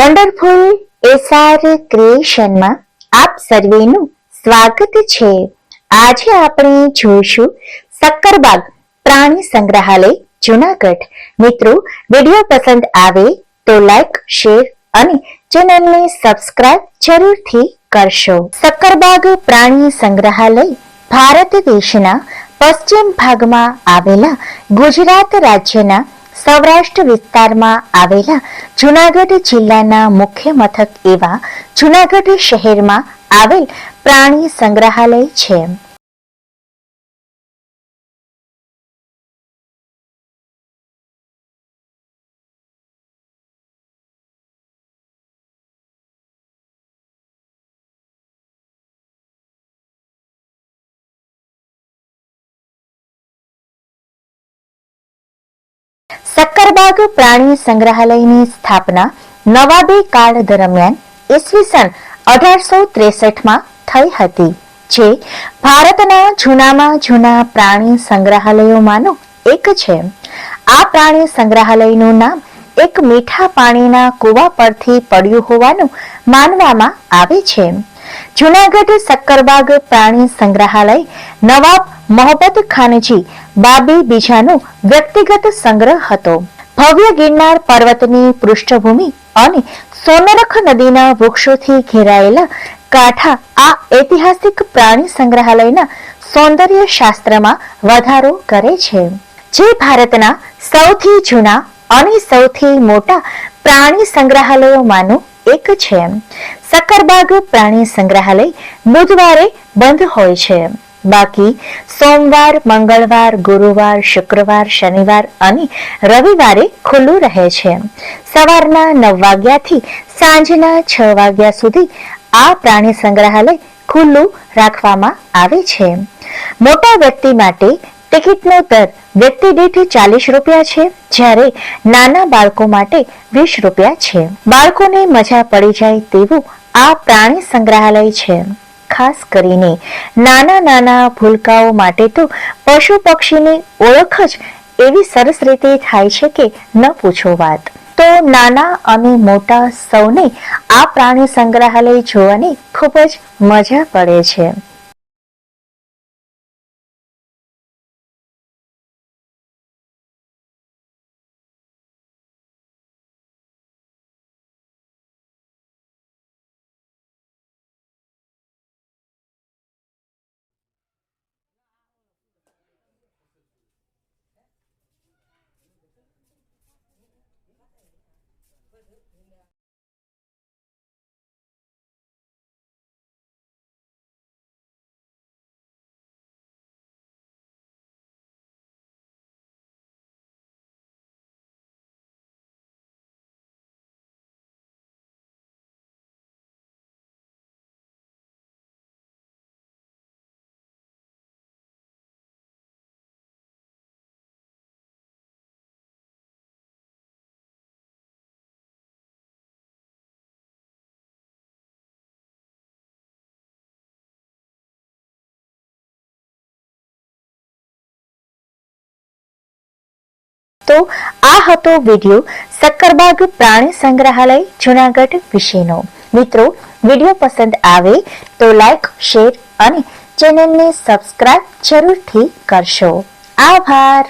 Wonderful SR ક્રિએશનમાં આપ સર્વેનું સ્વાગત છે. આજે આપણે જોઈશું સક્કરબાગ પ્રાણી સંગ્રહાલય, જુનાગઢ. મિત્રો, વીડિયો પસંદ આવે તો લાઈક શેર અને ચેનલને સબસ્ક્રાઇબ જરૂરથી કરશો. સક્કરબાગ પ્રાણી સંગ્રહાલય ભારત દેશના પશ્ચિમ ભાગમાં આવેલા ગુજરાત રાજ્યના સૌરાષ્ટ્ર વિસ્તારમાં આવેલા જુનાગઢ જિલ્લાના મુખ્ય મથક એવા જુનાગઢ શહેરમાં આવેલ પ્રાણી સંગ્રહાલય છે. સક્કરબાગ પ્રાણી સંગ્રહાલયની સ્થાપના નવાબી કાળ દરમિયાન ઈસવીસન અઢારસો ત્રેસઠમાં થઈ હતી, જે ભારતના જૂનામાં જૂના પ્રાણી સંગ્રહાલયોમાંનો એક છે. આ પ્રાણી સંગ્રહાલયનું નામ એક મીઠા પાણીના કૂવા પરથી પડ્યું હોવાનું માનવામાં આવે છે. જુનાગઢ સક્કરબાગ પ્રાણી સંગ્રહાલય નવાબ મોહબ્બત ખાનજી બાબી બીજાનો વ્યક્તિગત સંગ્રહ હતો. ભવ્ય ગિરનાર પર્વતની પૃષ્ઠભૂમિ અને સોનરખ નદીના વૃક્ષોથી ઘેરાયેલા કાંઠા આ ઐતિહાસિક પ્રાણી સંગ્રહાલયના સૌંદર્ય શાસ્ત્રમાં વધારો કરે છે. જે ભારતના સૌથી જૂના અને સૌથી મોટા પ્રાણી સંગ્રહાલયોમાંનું એક છે. સક્કરબાગ પ્રાણી સંગ્રહાલય બુધવારે બંધ હોય છે. બાકી સોમવાર, મંગળવાર, ગુરુવાર, શુક્રવાર, શનિવાર અને રવિવારે ખુલ્લું રહે છે. સવારના નવ વાગ્યાથી સાંજના છ વાગ્યા સુધી આ પ્રાણી સંગ્રહાલય ખુલ્લું રાખવામાં આવે છે. મોટા વ્યક્તિ માટે ટિકિટનો દર વ્યક્તિ દીઠ ચાલીસ રૂપિયા છે, જ્યારે નાના બાળકો માટે વીસ રૂપિયા છે. બાળકોને મજા પડી જાય તેવું આ પ્રાણી સંગ્રહાલય છે. ખાસ કરીને નાના નાના ભૂલકાઓ માટે તો પશુ પક્ષીની ઓળખ જ એવી સરસ રીતે થાય છે કે ન પૂછો વાત. તો નાના અને મોટા સૌને આ પ્રાણી સંગ્રહાલય જોવાની ખૂબ જ મજા પડે છે. તો આ હતો વિડિયો સક્કરબાગ પ્રાણી સંગ્રહાલય, જુનાગઢ વિશેનો. મિત્રો, વિડિયો પસંદ આવે તો લાઈક શેર અને ચેનલને સબસ્ક્રાઇબ જરૂરથી કરશો. આભાર.